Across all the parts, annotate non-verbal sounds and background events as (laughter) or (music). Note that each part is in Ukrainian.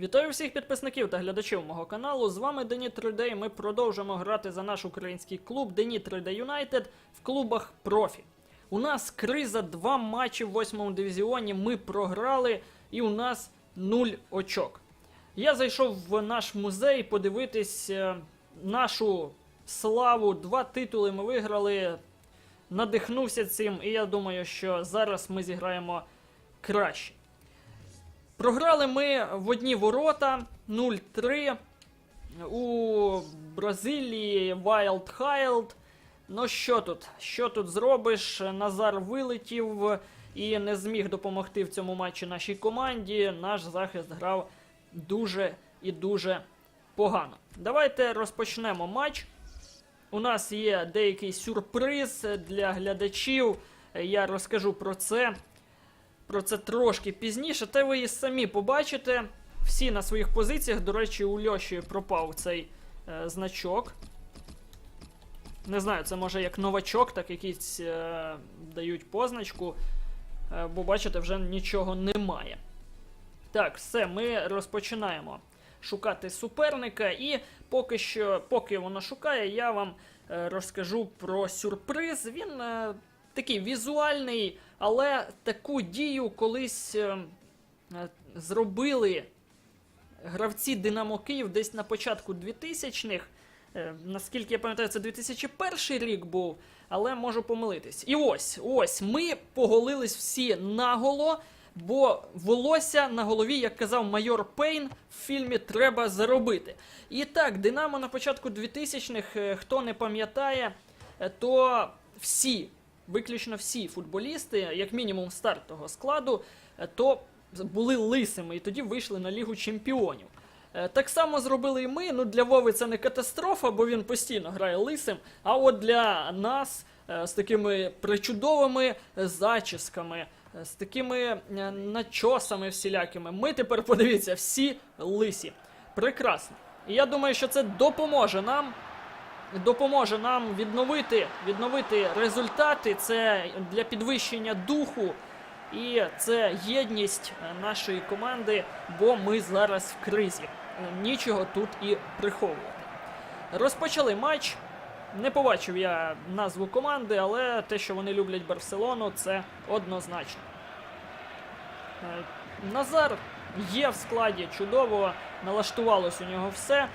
Вітаю всіх підписників та глядачів мого каналу. З вами Дені 3D і ми продовжуємо грати за наш український клуб Дені 3D Юнайтед в клубах профі. У нас криза, два матчі в восьмому дивізіоні. Ми програли, і у нас нуль очок. Я зайшов в наш музей подивитись е, нашу славу. Два титули ми виграли. Надихнувся цим, і я думаю, що зараз ми зіграємо краще. Програли ми в одні ворота 0-3 у Бразилії Wild Hild. Ну що тут? Що тут зробиш? Назар вилетів і не зміг допомогти в цьому матчі нашій команді. Наш захист грав дуже і дуже погано. Давайте розпочнемо матч. У нас є деякий сюрприз для глядачів. Я розкажу про це. Про це трошки пізніше, та ви і самі побачите. Всі на своїх позиціях. До речі, у Льоші пропав цей е, значок. Не знаю, це може як новачок, так якісь е, дають позначку. Е, бо бачите, вже нічого немає. Так, все, ми розпочинаємо шукати суперника. І поки що, поки воно шукає, я вам е, розкажу про сюрприз. Він е, такий візуальний, але таку дію колись е, е, зробили гравці Динамо Київ десь на початку 2000-х. Е, Наскільки я пам'ятаю, це 2001 рік був, але можу помилитись. І ось, ось, ми поголились всі наголо, бо волосся на голові, як казав майор Пейн, в фільмі треба заробити. І так, Динамо на початку 2000-х, е, хто не пам'ятає, е, то всі, виключно всі футболісти, як мінімум стартового складу, е, то були лисими і тоді вийшли на Лігу Чемпіонів. Е, Так само зробили і ми. Ну для Вови це не катастрофа, бо він постійно грає лисим. А от для нас е, з такими причудовими зачісками, з такими начосами всілякими. Ми тепер (laughs) подивіться, всі лисі. Прекрасно. І я думаю, що це допоможе нам. Допоможе нам відновити, відновити результати. Це для підвищення духу. І це єдність е, нашої команди, бо ми зараз в кризі. Е, Нічого тут і приховувати. Розпочали матч. Не побачив я назву команди, але те, що вони люблять Барселону, це однозначно. Е, Назар є в складі чудово, налаштувалось у нього все.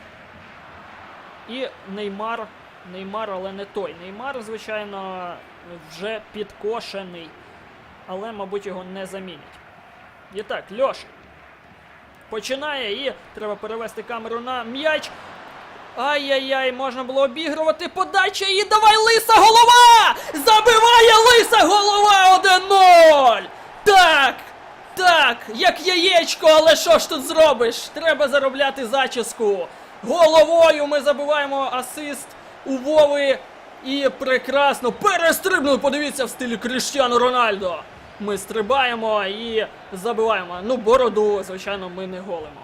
І Неймар, Неймар, але не той. Неймар, звичайно, вже підкошений але, мабуть, його не замінять. І так, Льоша починає і треба перевести камеру на м'яч. Ай-яй-яй, можна було обігрувати подача і давай лиса голова! Забиває лиса голова 1-0! Так! Так, як яєчко, але що ж тут зробиш? Треба заробляти зачіску. Головою ми забиваємо асист у Вови. І прекрасно перестрибнули, подивіться в стилі Кріштіану Рональдо. Ми стрибаємо і забиваємо. Ну, бороду, звичайно, ми не голимо.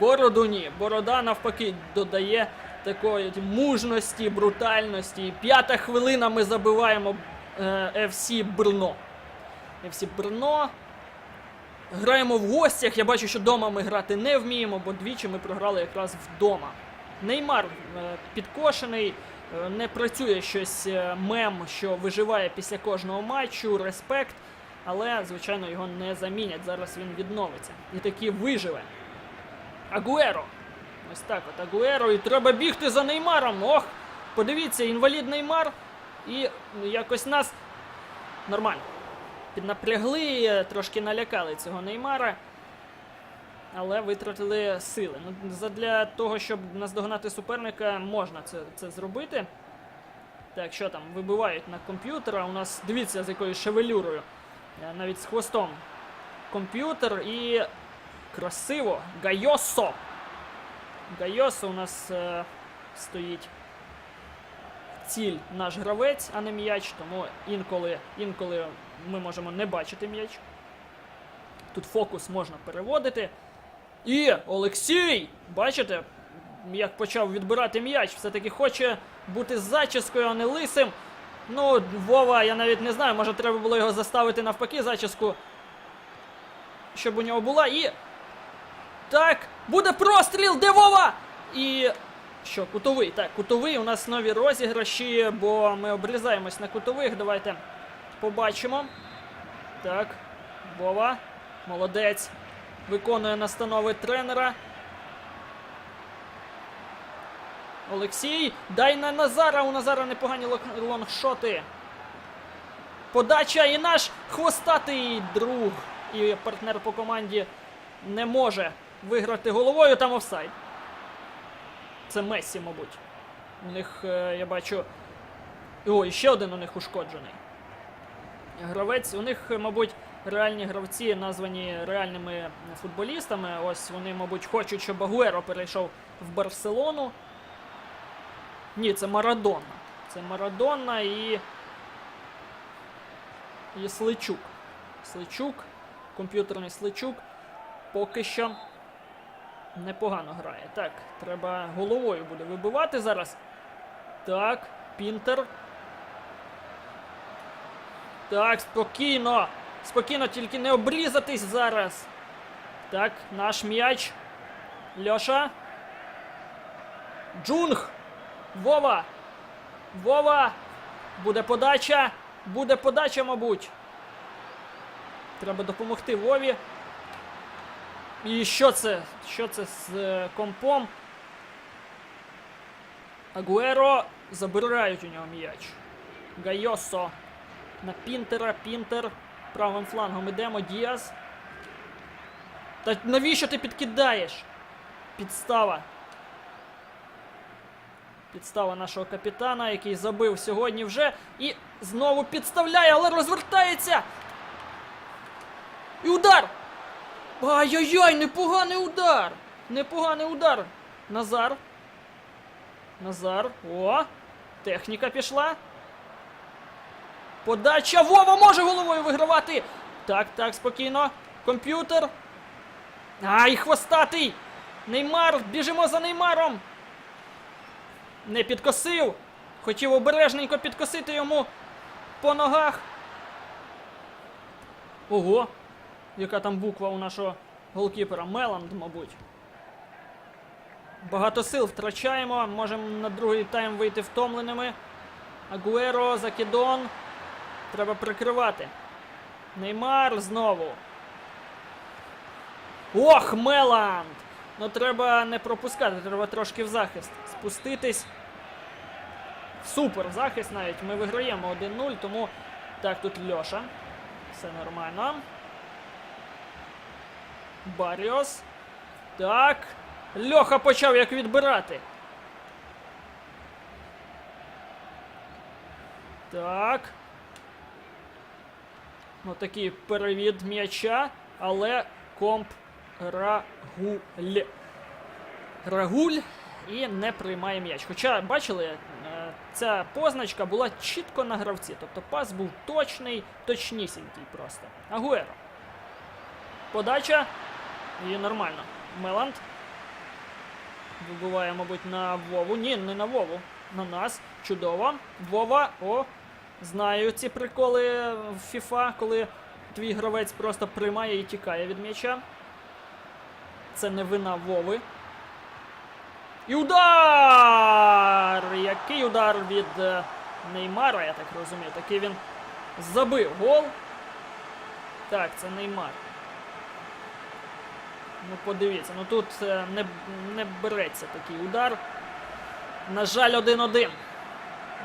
Бороду ні. Борода навпаки додає такої мужності, брутальності. П'ята хвилина ми забиваємо е, FC Брно. FC Брно. Граємо в гостях. Я бачу, що вдома ми грати не вміємо, бо двічі ми програли якраз вдома. Неймар е, підкошений, е, не працює щось е, мем, що виживає після кожного матчу, респект. Але, звичайно, його не замінять. Зараз він відновиться. І таки виживе. Агуеро. Ось так от Агуеро. І треба бігти за Неймаром. Ох! Подивіться, інвалід Неймар. І якось нас нормально. Піднапрягли, трошки налякали цього Неймара. Але витратили сили. Ну, задля того, щоб наздогнати суперника, можна це, це зробити. Так, що там, вибивають на комп'ютера. У нас дивіться, з якою шевелюрою. Е, Навіть з хвостом. Комп'ютер і красиво. Гайосо. Гайосо у нас е, стоїть ціль наш гравець, а не м'яч, тому інколи, інколи ми можемо не бачити м'яч. Тут фокус можна переводити. І Олексій! Бачите, як почав відбирати м'яч, все-таки хоче бути з зачіскою, а не лисим. Ну, Вова, я навіть не знаю, може треба було його заставити навпаки зачіску, щоб у нього була. І Так, буде простріл, де Вова? І. Що, кутовий? Так, кутовий. У нас нові розіграші, бо ми обрізаємось на кутових. Давайте побачимо. Так, Вова. Молодець. Виконує настанови тренера. Олексій. Дай на Назара. У Назара непогані лонгшоти. Подача і наш хвостатий друг і партнер по команді не може виграти головою. Там офсайд. Це Мессі, мабуть. У них, е, я бачу. О, ще один у них ушкоджений. Гравець, у них, мабуть, реальні гравці названі реальними футболістами. Ось вони, мабуть, хочуть, щоб Агуеро перейшов в Барселону. Ні, це Марадона. Це Марадона і. І Сличук. Сличук, комп'ютерний Сличук поки що непогано грає. Так, треба головою буде вибивати зараз. Так, Пінтер. Так, спокійно. Спокійно, тільки не обрізатись зараз. Так, наш м'яч. Льоша. Джунг. Вова. Вова. Буде подача. Буде подача, мабуть. Треба допомогти Вові. І що це? Що це з е, компом? Агуеро забирають у нього м'яч. Гайосо. На Пінтера. Пінтер. Правим флангом ідемо. Діас. Та навіщо ти підкидаєш? Підстава. Підстава нашого капітана, який забив сьогодні вже. І знову підставляє, але розвертається. І удар! Ай-яй-яй, непоганий удар! Непоганий удар. Назар. Назар. О! Техніка пішла. Подача. Вова може головою вигравати. Так, так, спокійно. Комп'ютер. Ай, хвостатий! Неймар! Біжимо за Неймаром! Не підкосив! Хотів обережненько підкосити йому по ногах. Ого! Яка там буква у нашого голкіпера? Меланд, мабуть. Багато сил втрачаємо. Можемо на другий тайм вийти втомленими. Агуеро, Закидон. Треба прикривати. Неймар знову. Ох, Меланд! Ну треба не пропускати, треба трошки в захист спуститись. Супер захист навіть. Ми виграємо 1-0, тому так, тут Льоша. Все нормально. Баріос. Так. Льоха почав як відбирати. Так. Ну такий перевід м'яча, але комп Рагуль. Рагуль і не приймає м'яч. Хоча, бачили, е, ця позначка була чітко на гравці. Тобто пас був точний, точнісінький просто. Агуеро. Подача. І нормально. Меланд. Вибиває, мабуть, на Вову. Ні, не на Вову. На нас. Чудово. Вова. О. Знаю ці приколи в FIFA, коли твій гравець просто приймає і тікає від м'яча. Це не вина Вови. І удар! Який удар від е, Неймара, я так розумію. Такий він забив гол. Так, це Неймар. Ну, подивіться, ну тут е, не, не береться такий удар. На жаль, 1-1.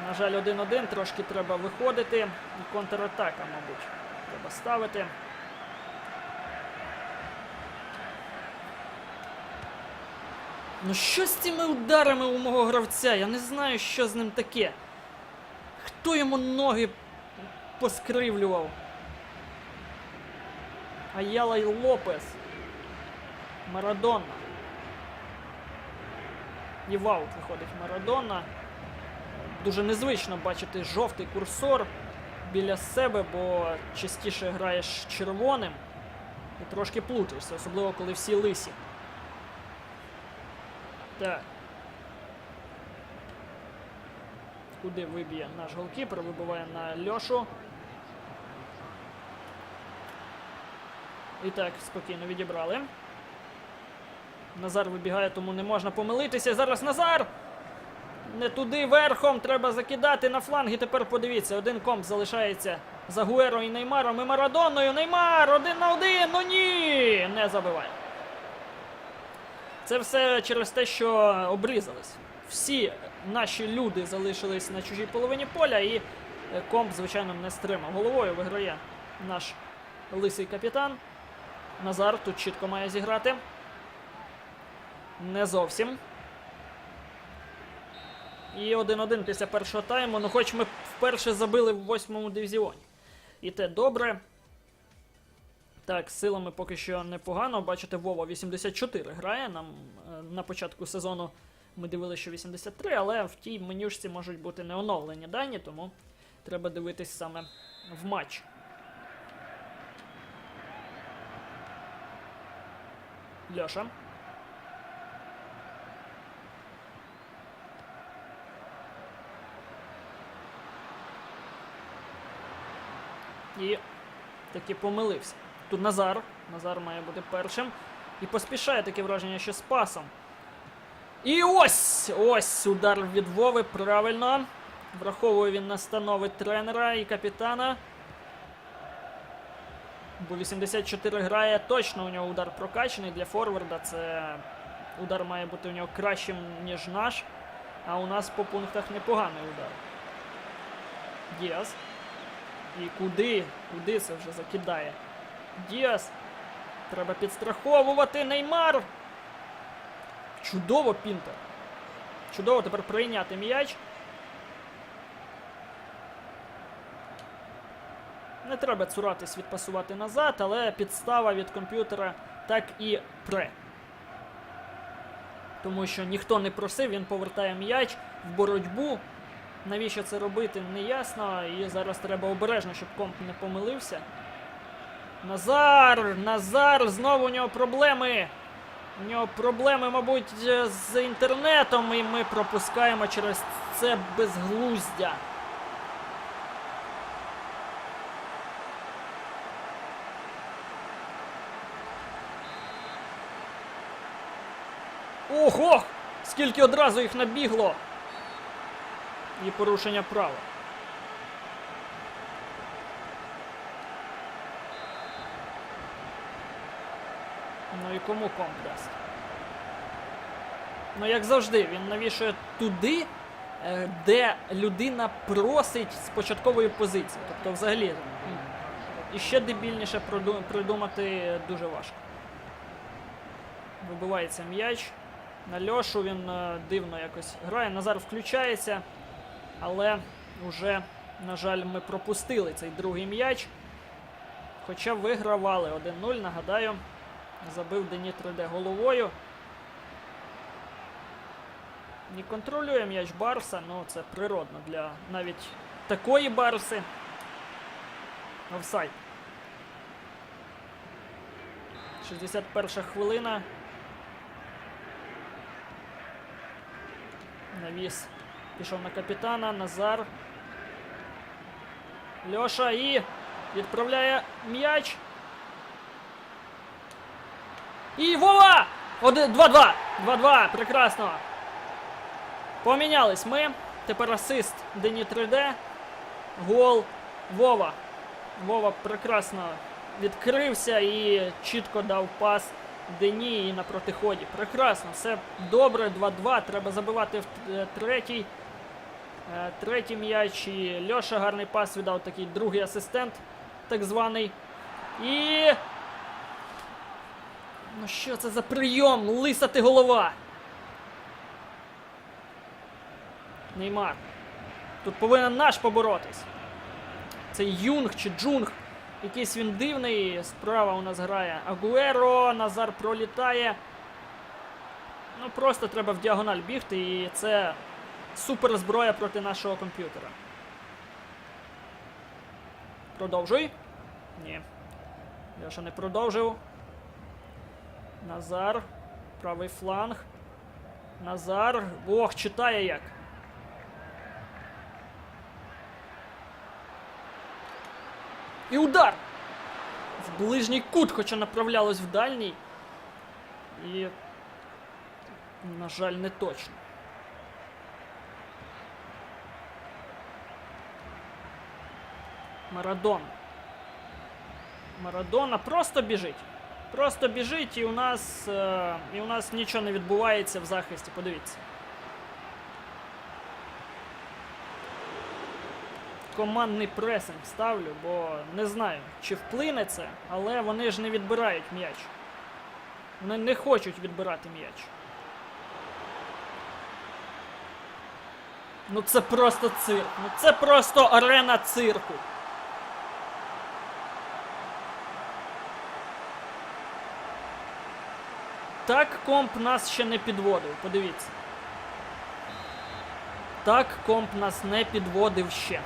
На жаль, 1-1. Трошки треба виходити. І контратака, мабуть. Треба ставити. Ну що з цими ударами у мого гравця? Я не знаю, що з ним таке. Хто йому ноги поскривлював? Аяла й Лопес. Марадона. І в аут виходить Марадона. Дуже незвично бачити жовтий курсор біля себе, бо частіше граєш червоним і трошки плутаєшся, особливо коли всі лисі. Так. Куди виб'є наш голкіпер? Вибиває на Льошу. І так, спокійно відібрали. Назар вибігає, тому не можна помилитися. Зараз Назар! Не туди верхом треба закидати на фланги. Тепер подивіться, один комп залишається за Гуеро і Неймаром і Марадонною. Неймар один на один. Ну ні! Не забиває. Це все через те, що обрізались. Всі наші люди залишились на чужій половині поля, і е, комп, звичайно, не стримав. Головою виграє наш лисий капітан. Назар тут чітко має зіграти. Не зовсім. І 1-1 після першого тайму. Ну, хоч ми вперше забили в восьмому дивізіоні. І те добре. Так, силами поки що непогано. Бачите, Вова 84 грає. Нам е, на початку сезону ми дивилися, що 83, але в тій менюшці можуть бути не оновлені дані, тому треба дивитись саме в матч. Льоша. І таки помилився. Тут Назар. Назар має бути першим. І поспішає таке враження, що з пасом. І ось! Ось удар від Вови, правильно. Враховує він настанови тренера і капітана. Бо 84 грає точно у нього удар прокачаний для форварда. Це удар має бути у нього кращим, ніж наш. А у нас по пунктах непоганий удар. Діас. І куди? Куди це вже закидає? Діас. Треба підстраховувати Неймар. Чудово, Пінтер. Чудово тепер прийняти м'яч. Не треба цуратись відпасувати назад, але підстава від комп'ютера так і пре. Тому що ніхто не просив, він повертає м'яч в боротьбу. Навіщо це робити, не ясно. І зараз треба обережно, щоб комп не помилився. Назар! Назар! Знову у нього проблеми. У нього проблеми, мабуть, з інтернетом, і ми пропускаємо через це безглуздя. Ого! Скільки одразу їх набігло! І порушення права. Ну і кому комп дасть? Ну, як завжди, він навішує туди, е, де людина просить з початкової позиції. Тобто, взагалі, м, іще дебільніше придумати дуже важко. Вибивається м'яч. На Льошу він е, дивно якось грає. Назар включається, але вже, на жаль, ми пропустили цей другий м'яч. Хоча вигравали 1-0, нагадаю, забив Дені 3D головою. Не контролює м'яч Барса, ну це природно для навіть такої Барси. Офсайд. 61 хвилина. Навіс пішов на капітана. Назар. Льоша і відправляє м'яч. І Вова! 2-2! 2-2! Прекрасно! Помінялись ми. Тепер асист Дені 3D. Гол Вова. Вова прекрасно відкрився і чітко дав пас Дені і на протиході. Прекрасно, все добре, 2-2. Треба забивати в е, третій. Е, Третій м'яч. І Льоша гарний пас віддав такий другий асистент, так званий. І. Ну що це за прийом? Лиса ти голова. Неймар. Тут повинен наш поборотись. Це Юнг чи Джунг. Якийсь він дивний. Справа у нас грає Агуеро. Назар пролітає. Ну просто треба в діагональ бігти, і це супер зброя проти нашого комп'ютера. Продовжуй. Ні. Я ще не продовжив. Назар. Правий фланг. Назар. Ох, читає як. І удар! В ближній кут, хоча направлялось в дальній. І На жаль, не точно. Марадона. Марадона просто біжить. Просто біжить, і у нас. Е, і у нас нічого не відбувається в захисті. Подивіться. Командний пресинг ставлю, бо не знаю, чи вплине це, але вони ж не відбирають м'яч. Вони не хочуть відбирати м'яч. Ну це просто цирк. Ну це просто арена цирку. Так комп нас ще не підводив, подивіться. Так комп нас не підводив ще.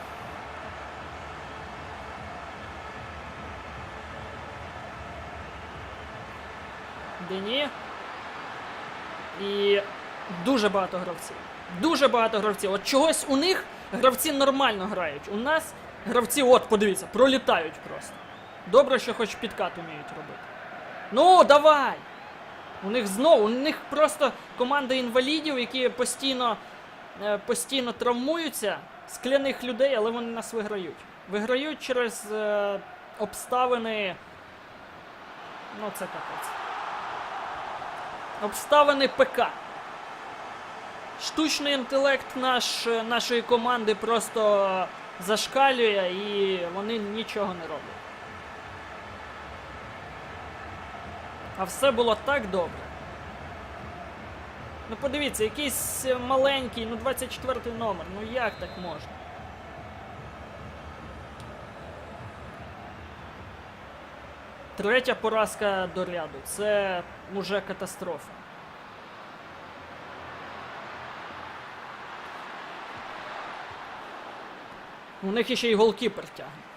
Дені. І дуже багато гравців. Дуже багато гравців. От чогось у них гравці нормально грають. У нас гравці, от, подивіться, пролітають просто. Добре, що хоч підкат вміють робити. Ну, давай! У них знову, у них просто команда інвалідів, які постійно, е, постійно травмуються, скляних людей, але вони нас виграють. Виграють через е, обставини. Ну, це капець. Обставини ПК. Штучний інтелект наш, нашої команди просто зашкалює і вони нічого не роблять. А все було так добре. Ну подивіться, якийсь е, маленький, ну 24 номер. Ну як так можна? Третя поразка до ряду. Це уже катастрофа. У них ще й голкіпер тягне.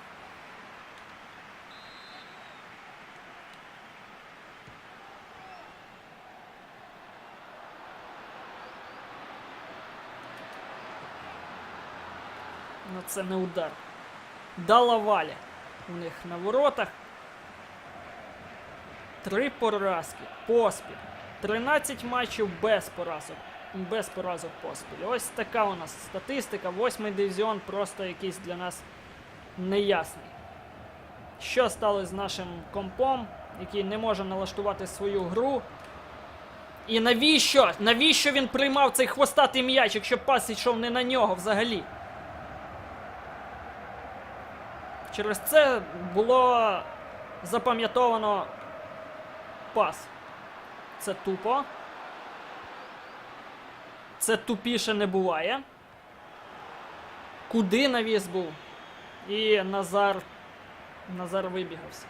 Ну це не удар. Дала валя у них на воротах. Три поразки поспіль. 13 матчів без поразок. Без поразок поспіль. Ось така у нас статистика. Восьмий дивізіон просто якийсь для нас неясний. Що сталося з нашим компом, який не може налаштувати свою гру. І навіщо? Навіщо він приймав цей хвостатий м'яч, якщо пас йшов не на нього взагалі? Через це було запам'ятовано пас. Це тупо. Це тупіше не буває. Куди навіс був? І Назар. Назар вибігався.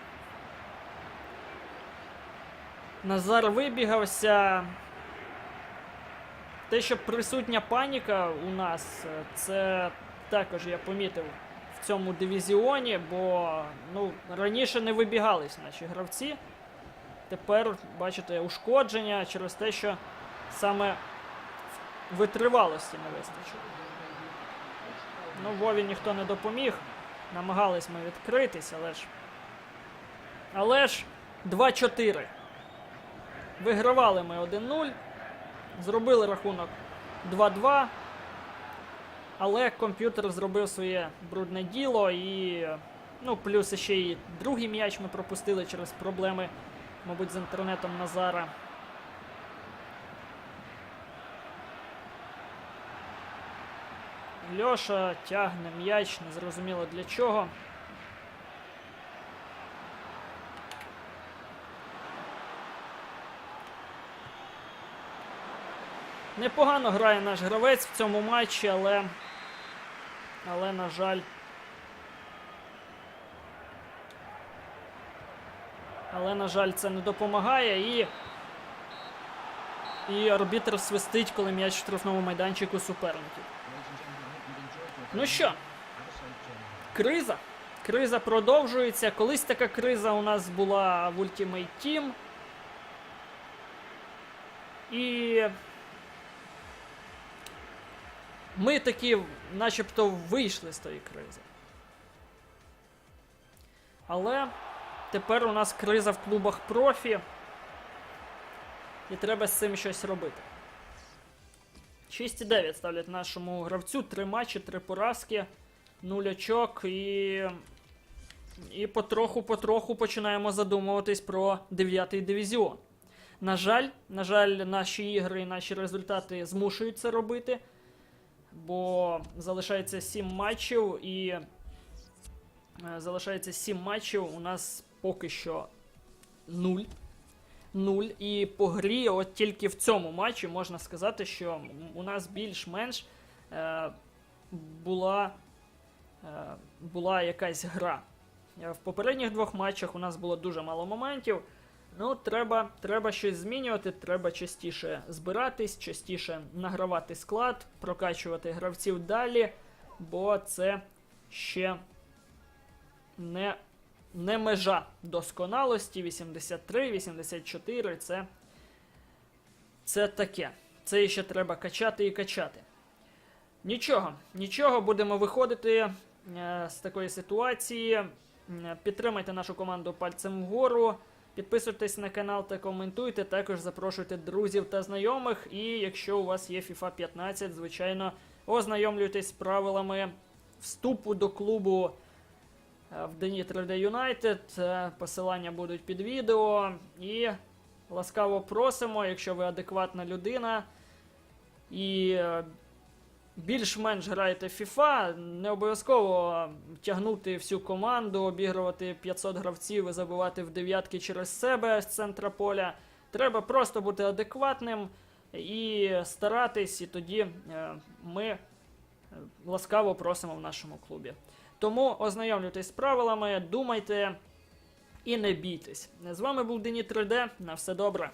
Назар вибігався. Те, що присутня паніка у нас, це також я помітив цьому дивізіоні, бо ну, раніше не вибігались наші гравці. Тепер, бачите, ушкодження через те, що саме витривалості не вистачило. Ну, Вові ніхто не допоміг. Намагались ми відкритись, але ж. Але ж 2-4. Вигравали ми 1-0. Зробили рахунок 2-2. Але комп'ютер зробив своє брудне діло і. Ну, плюс ще й другий м'яч ми пропустили через проблеми, мабуть, з інтернетом Назара. Льоша тягне м'яч, незрозуміло для чого. Непогано грає наш гравець в цьому матчі, але. Але, на жаль. Але, на жаль, це не допомагає і. І арбітр свистить, коли м'яч в штрафному майданчику суперників. Ну що, криза. Криза продовжується. Колись така криза у нас була в Ultimate Team. І. Ми такі, начебто, вийшли з тої кризи. Але тепер у нас криза в клубах профі. І треба з цим щось робити. 6,9 ставлять нашому гравцю. Три матчі, три поразки, нуль і. І потроху-потроху починаємо задумуватись про 9-й дивізіон. На жаль, на жаль, наші ігри і наші результати змушують це робити, бо залишається 7 матчів і е, залишається 7 матчів. У нас поки що 0. 0. І по грі, от тільки в цьому матчі можна сказати, що у нас більш-менш е, була, е, була якась гра. Е, В попередніх двох матчах у нас було дуже мало моментів. Ну, треба, треба щось змінювати, треба частіше збиратись, частіше награвати склад, прокачувати гравців далі, бо це ще не, не межа досконалості. 83, 84 це, це таке. Це ще треба качати і качати. Нічого, нічого, будемо виходити е, з такої ситуації. Підтримайте нашу команду пальцем вгору. Підписуйтесь на канал та коментуйте. Також запрошуйте друзів та знайомих. І якщо у вас є FIFA 15, звичайно, ознайомлюйтесь з правилами вступу до клубу е, в Дені 3D United. Посилання будуть під відео. І ласкаво просимо, якщо ви адекватна людина і е, більш-менш граєте в FIFA, не обов'язково тягнути всю команду, обігрувати 500 гравців і забивати в дев'ятки через себе з центра поля. Треба просто бути адекватним і старатись, і тоді е, ми е, ласкаво просимо в нашому клубі. Тому ознайомлюйтесь з правилами, думайте і не бійтесь. З вами був Дені 3D. На все добре.